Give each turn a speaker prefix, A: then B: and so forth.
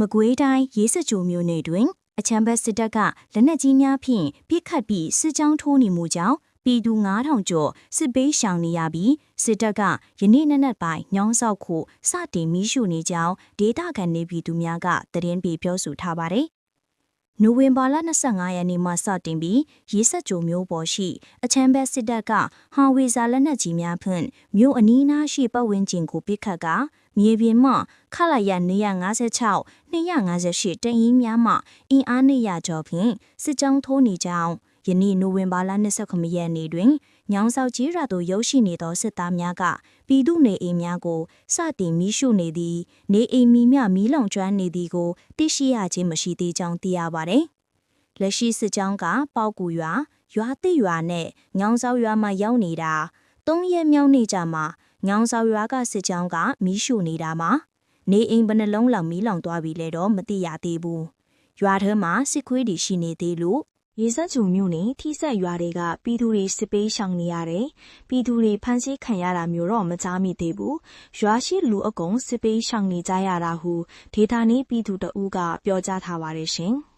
A: မကွေးတိုင်းရေးစကြိုမျိုးနယ်တွင် အချမ်းဘတ်စစ်တပ်ကလက်နက်ကြီးများဖြင့်ပြစ်ခတ်ပြီးစစ်ကြောင်းထိုးနေမှုကြောင့်ပြည်သူ9000ကျော်စစ်ပေးရှောင်နေရပြီးစစ်တပ်ကယနေ့နက်နက်ပိုင်းညောင်းဆောက်ခုစတင်မီးရှို့နေကြောင်းဒေတာကန်နေပြည်သူများကသတင်းပေးပြောဆိုထားပါတယ်။နိုဝင်ဘာလ25ရက်နေ့မှစတင်ပြီးရေးဆက်ကြိုမျိုးပေါ်ရှိ အချမ်းဘတ်စစ်တပ်ကဟန်ဝေဇာလက်နက်ကြီးများဖြင့်မြို့အနီးအနားရှိပတ်ဝန်းကျင်ကိုပစ်ခတ်က မြေပြင်မှခလာရ256 258တရင်များမှအင်အား200ကျော်ဖြင့်စစ်ကြောင်းထိုးနေကြောင်းယနေ့နိုဝင်ဘာလ29ရက်နေ့တွင်ညောင်ဆောက်ကြီးရွာသို့ရောက်ရှိနေသောစစ်သားများကပြည်သူနေအိမ်များကိုစတင်မီးရှို့နေသည်နေအိမ်မီးများမီးလောင်ကျွမ်းနေသည်ကိုသိရှိရခြင်းမရှိသေးကြောင်းသိရပါသည်။လက်ရှိစစ်ကြောင်းကပေါက်ကူရွာရွာတိရွာနဲ့ညောင်ဆောက်ရွာမှာရောက်နေတာ၃ရက်မြောက်နေ့ကြာမှာ ညောင်ဆောက်ရွာကစစ်ကြောင်းကမီးရှို့နေတာမှာနေအိမ်ဘယ်နှလုံးလောက်မီးလောင်သွားပြီလဲတော့မသိရသေးဘူး။ရွာထဲမှာစစ်ခွေးတွေရှိနေသေးလို့
B: ရေစက်ဂျုံမြို့နယ်ထိဆက်ရွာတွေကပြည်သူတွေစစ်ပေးရှောင်နေရတယ်။ပြည်သူတွေဖမ်းဆီးခံရတာမျိုးတော့မကြားမိသေးဘူး။ရွာရှိလူအကုံစစ်ပေးရှောင်နေကြရတာဟုဒေတာနေပြည်သူတအူးကပြောကြားထားပါတယ်ရှင်။